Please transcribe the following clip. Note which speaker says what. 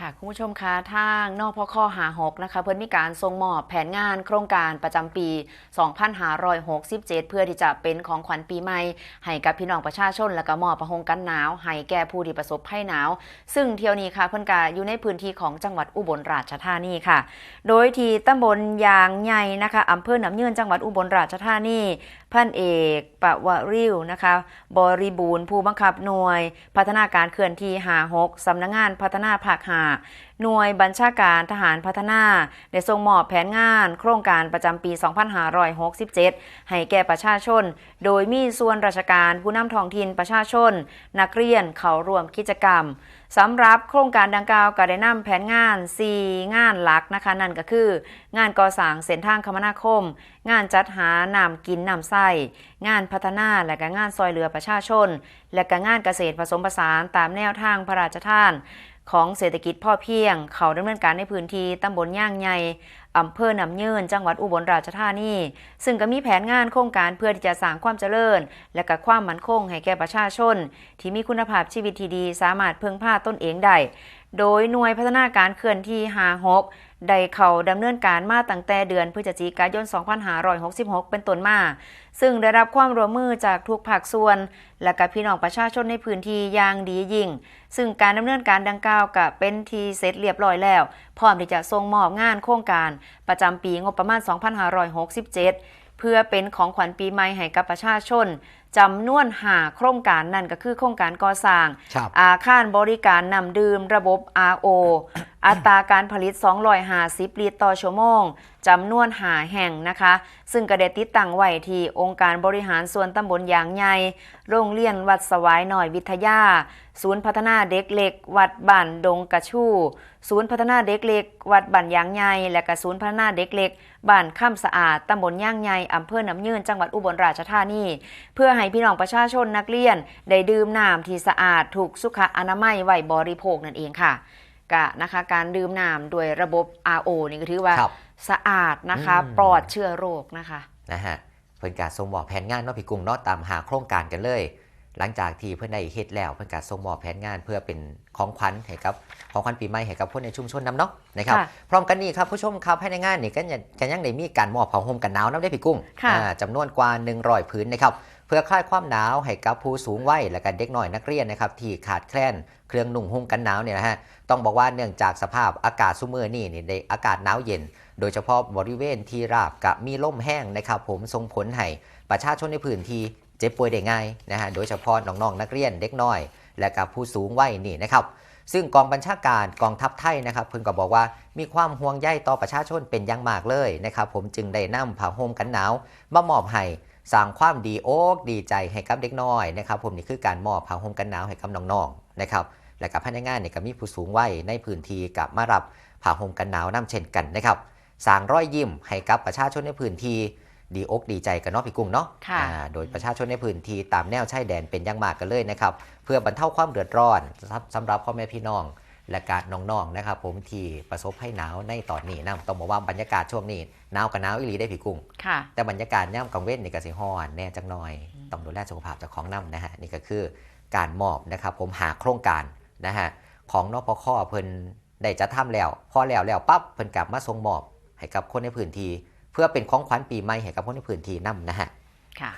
Speaker 1: ค่ะคุณผู้ชมคะทางนอกพคหาหกนะคะ เพิ่นมีการส่งมอบแผนงานโครงการประจำปี 2567 เพื่อที่จะเป็นของขวัญปีใหม่ ให้กับพี่น้องประชาชน และก็มอบประหงกันหนาว ให้แก่ผู้ที่ประสบภัยหนาว ซึ่งเที่ยวนี้ค่ะเพิ่อนกาอยู่ในพื้นที่ของจังหวัดอุบลราชธานีค่ะ โดยที่ตำบลยางใหญ่นะคะอำเภอหนำยืนจังหวัดอุบลราชธานีพันเอกปะวริวนะคะบริบูรณ์ผู้บังคับหน่วย พัฒนาการเคลื่อนที่หาหกสำนักงานพัฒนาภาคหาหน่วยบัญชาการทหารพัฒนาได้ส่งมอบแผนงาน โครงการประจำปี 2567 ให้แก่ประชาชน โดยมีส่วนราชการผู้นำท้องถิ่นประชาชน นักเรียนเข้าร่วมกิจกรรมสำหรับโครงการดังกล่าวก็ได้นำแผนงาน 4 งานหลักนะคะ นั่นก็คือ งานก่อสร้างเส้นทางคมนาคม งานจัดหาน้ำกินน้ำใส้งานพัฒนาและก็งานซอยเหลือประชาชน และก็งานเกษตรผสมผสานตามแนวทางพระราชทาน ของเศรษฐกิจพ่อเพียง เขาดำเนินการในพื้นที่ตำบลย่างใหญ่อำเภอนำเยินจังหวัดอุบลราชธานีซึ่งก็มีแผนงานโครงการเพื่อที่จะสร้างความเจริญ และก็ความมั่นคงให้แก่ประชาชน ที่มีคุณภาพชีวิตที่ดีสามารถพึ่งพาตนเองได้โดยหน่วยพัฒนาการเคลื่อนที่56ได้เข้าดำเนินการมาตั้งแต่เดือนพฤศจิกายน 2566 เป็นต้นมา ซึ่งได้รับความร่วมมือจากทุกภาคส่วน และกับพี่น้องประชาชนในพื้นที่อย่างดียิ่ง ซึ่งการดำเนินการดังกล่าวก็เป็นทีเสร็จเรียบร้อยแล้ว พร้อมที่จะส่งมอบงานโครงการประจำปีงบประมาณ 2567 เพื่อเป็นของขวัญปีใหม่ให้กับประชาชนจำนวนหาโครงการนั่นก็คือโครงการก่อสร้าง
Speaker 2: ครับ
Speaker 1: อาคารบริการนำดื่มระบบ RO อัตราการผลิต 250 ลิตรต่อชั่วโมง จำนวนหาแห่งนะคะ ซึ่งก็ได้ติดตั้งไว้ที่องค์การบริหารส่วนตำบลยางใหญ่ โรงเรียนวัดสวายหน่อยวิทยา ศูนย์พัฒนาเด็กเล็ก วัดบ้านดงกระชู่ ศูนย์พัฒนาเด็กเล็ก วัดบ้านยางใหญ่ และก็ศูนย์พัฒนาเด็กเล็ก บ้านข้ามสะอาด ตำบลย่างใหญ่ อำเภอหนำยืน จังหวัดอุบลราชธานี เพื่อให้พี่น้องประชาชนนักเรียน ได้ดื่มน้ำที่สะอาด ถูกสุขอนามัยไว้บริโภคนั่นเองค่ะ กะนะคะการดื่มน้ำโดยระบบ RO นี่ก็ถือว่า
Speaker 2: ครับ
Speaker 1: สะอาดนะคะ
Speaker 2: อืม
Speaker 1: ปลอดเชื้อโรคนะคะ
Speaker 2: นะฮะเพื่อนการส่งมอบแผนงานเนาะพี่กุ้งเนาะตามหาโครงการกันเลย หลังจากที่เพื่อนได้เฮ็ดแล้วเพื่อนการส่งมอบแผนงานเพื่อเป็นของขวัญให้กับของขวัญปีใหม่ให้กับคนในชุมชนน้ำเนาะนะครับ
Speaker 1: ค่ะ
Speaker 2: พร้อมกันนี้ครับผู้ชมครับภายในงานนี่ก็ยังก็ยังได้มีการมอบผ้าห่มกันหนาวน้ำได้พี่กุ้ง
Speaker 1: ค่ะ
Speaker 2: อ่าจำนวนกว่า 100 พื้นนะครับเพื่อคลายความหนาวให้กับผู้สูงวัยและก็เด็กน้อยนักเรียนนะครับที่ขาดแคลนเครื่องนุ่งห่มกันหนาวเนี่ยนะฮะต้องบอกว่าเนื่องจากสภาพอากาศซุมือนี่นี่ได้อากาศหนาวเย็น โดยเฉพาะบริเวณที่ราบกับมีล่มแห้งนะครับผมส่งผลให้ประชาชนในพื้นที่เจ็บป่วยได้ง่ายนะฮะโดยเฉพาะน้องๆนักเรียนเด็กน้อย และกับผู้สูงวัยนี่นะครับซึ่งกองบัญชาการกองทัพไทยนะครับเพิ่งก็บอกว่ามีความห่วงใยต่อประชาชนเป็นอย่างมากเลยนะครับผมจึงได้นำผ้าห่มกันหนาวมามอบให้ สร้างความดีอกดีใจให้กับเด็กน้อยนะครับผมนี่คือการมอบผ้าห่มกันหนาวให้กับน้องๆนะครับและกับพนักงานเนี่ยก็มีผู้สูงวัยในพื้นที่กับมารับผ้าห่มกันหนาวนำเช่นกันนะครับสร้างรอยยิ้มให้กับประชาชนในพื้นที่ดีอกดีใจกันเนาะพี่กุ้งเนาะ
Speaker 1: ค่ะ
Speaker 2: อ่าโดยประชาชนในพื้นที่ตามแนวชายแดนเป็นอย่างมากกันเลยนะครับ เพื่อบรรเทาความเดือดร้อนครับสำหรับพ่อแม่พี่น้อง และการน้องๆนะครับผมที่ประสบภัยหนาวในตอนนี้นะต้องบอกว่าบรรยากาศช่วงนี้หนาวกับหนาวอีหลีได้พี่กุ้ง
Speaker 1: ค่ะ
Speaker 2: แต่บรรยากาศย่ำกังเว้นนี่ก็สิฮ้อนแน่จังหน่อยต้องดูแลสุขภาพเจากของน้ำนะฮะนี่ก็คือการมอบนะครับผมหาโครงการนะฮะของนพข้อเพิ่นได้จะทำแล้ว พอแล้วแล้วปั๊บเพิ่นกลับมาส่งมอบให้กับคนในพื้นที่เพื่อเป็นของขวัญปีใหม่ให้กับคนในพื้นที่นํนะฮะ
Speaker 1: ค่ะ